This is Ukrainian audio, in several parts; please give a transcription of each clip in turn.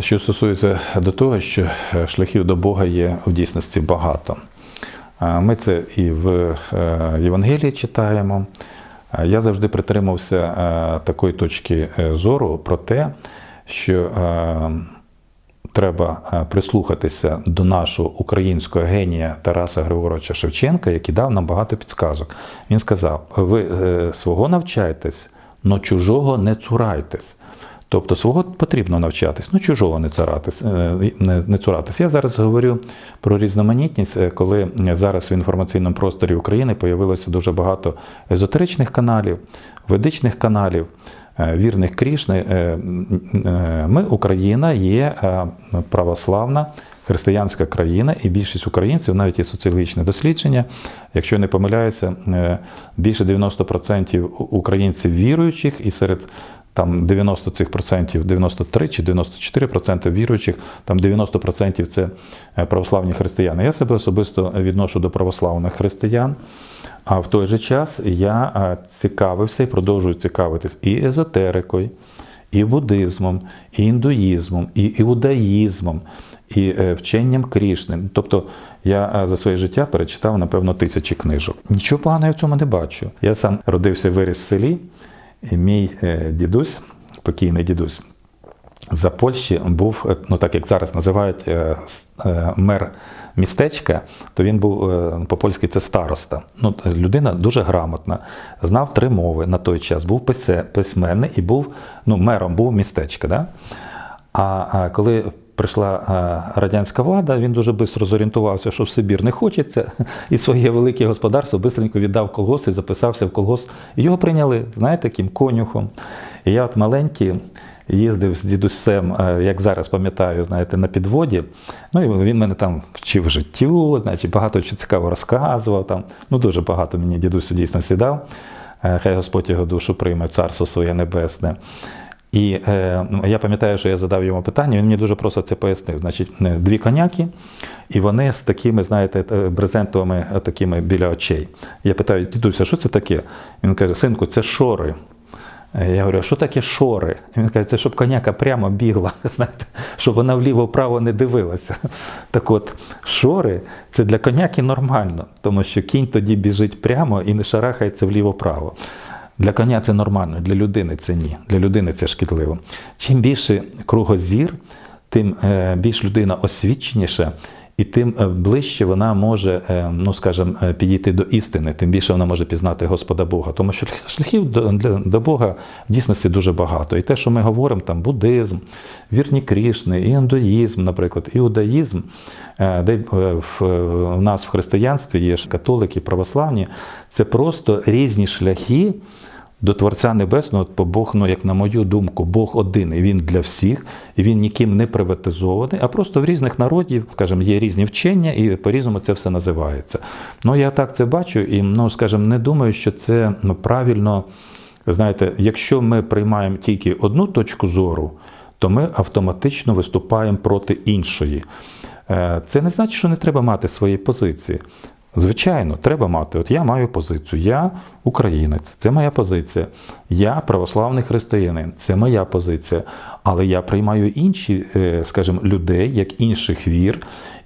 Що стосується до того, що е, шляхів до Бога є в дійсності багато. Е, Ми це і в е, Євангелії читаємо. Я завжди притримався такої точки зору про те, що треба прислухатися до нашого українського генія Тараса Григоровича Шевченка, який дав нам багато підсказок. Він сказав: ви свого навчайтесь, но чужого не цурайтесь. Тобто свого потрібно навчатись, ну чужого не царатись, е, не, не цуратись. Я зараз говорю про різноманітність, е, коли зараз в інформаційному просторі України появилося дуже багато езотеричних каналів, ведичних каналів, е, вірних Крішни. Ми, Україна, є православна християнська країна, і більшість українців, навіть є соціологічне дослідження, якщо не помиляюся, більше 90% українців віруючих, і серед там 90 цих процентів, 93 чи 94% віруючих, там 90% це е, православні християни. Я себе особисто відношу до православних християн. А в той же час я е, цікавився і продовжую цікавитись і езотерикою, і буддизмом, і індуїзмом, і іудаїзмом, і е, вченням Крішни. Тобто я за своє життя перечитав, напевно, тисячі книжок. Нічого поганого я в цьому не бачу. Я сам родився виріс в селі, мій е, дідусь, покійний дідусь, за Польщі був, е, ну так як зараз називають е, мер містечка, то він був по-польськи це староста. Ну, людина дуже грамотна, знав три мови на той час, був письменний і був ну, мером був містечка. Да? А коли прийшла радянська влада, він дуже швидко зорієнтувався, що в Сибір не хочеться, і своє велике господарство швидко віддав колгосп і записався в колгосп. І його прийняли, знаєте, таким конюхом. І я от маленький їздив з дідусем, е, як зараз пам'ятаю, знаєте, на підводі. Ну і він мене там вчив життю, значить, багато чого цікаво розказував. Там. Ну, дуже багато мені дідусь дійсно сідав. Е, Хай Господь його душу прийме царство своє небесне. І е, я пам'ятаю, що я задав йому питання, він мені дуже просто це пояснив. Значить, е, дві коняки, і вони з такими, знаєте, е, брезентовими е, такими біля очей. Я питаю, дідуся, що це таке? Він каже, синку, це шори. Я говорю, а що таке шори? Він каже, це щоб коняка прямо бігла, знаєте, щоб вона вліво-вправо не дивилася. Так от, шори це для коняки нормально, тому що кінь тоді біжить прямо і не шарахається вліво-право. Для коня це нормально, для людини це ні. Для людини це шкідливо. Чим більше кругозір, тим е, більш людина освіченіша, і тим е, ближче вона може, е, ну скажімо, е, підійти до істини, тим більше вона може пізнати Господа Бога. Тому що шляхів до, Бога в дійсності дуже багато. І те, що ми говоримо, там буддизм, вірні Крішни, індуїзм, наприклад, іудаїзм, де в нас в християнстві є католики, православні, це просто різні шляхи. До Творця Небесного, бо Бог, ну як на мою думку, Бог один, і він для всіх, і він ніким не приватизований, а просто в різних народів, скажімо, є різні вчення, і по-різному це все називається. Ну я так це бачу, і ну, скажімо, не думаю, що це ну, правильно. Знаєте, якщо ми приймаємо тільки одну точку зору, то ми автоматично виступаємо проти іншої. Е, Це не значить, що не треба мати свої позиції. Звичайно, треба мати. От я маю позицію. Я українець, це моя позиція. Я православний християнин, це моя позиція. Але я приймаю інші, е, скажімо, людей як інших вір.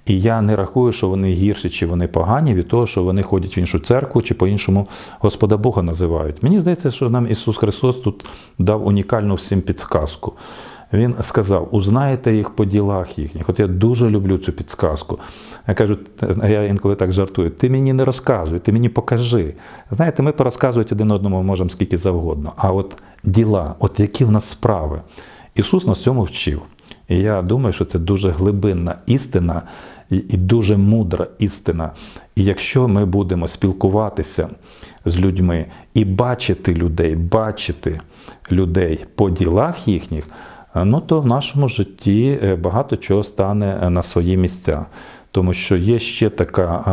І я не рахую, що вони гірші чи вони погані від того, що вони ходять в іншу церкву чи по-іншому Господа Бога називають. Мені здається, що нам Ісус Христос тут дав унікальну всім підсказку. Він сказав: узнаєте їх по ділах їхніх. От я дуже люблю цю підсказку. Я кажу, я інколи так жартую: ти мені не розказуй, ти мені покажи. Знаєте, ми порозказувати один одному можемо скільки завгодно. А от діла, от які в нас справи, Ісус нас цьому вчив. І я думаю, що це дуже глибинна істина і дуже мудра істина. І якщо ми будемо спілкуватися з людьми і бачити людей, бачити людей по ділах їхніх, ну то в нашому житті е, багато чого стане е, на свої місця. Тому що є ще така,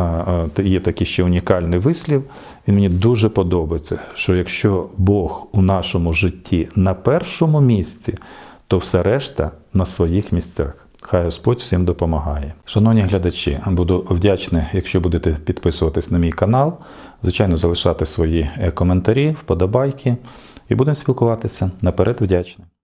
е, е, є такий ще унікальний вислів, він мені дуже подобається, що якщо Бог у нашому житті на першому місці, то все решта на своїх місцях. Хай Господь всім допомагає. Шановні глядачі, буду вдячний, якщо будете підписуватись на мій канал, звичайно, залишати свої е, коментарі, вподобайки і будемо спілкуватися. Наперед вдячний.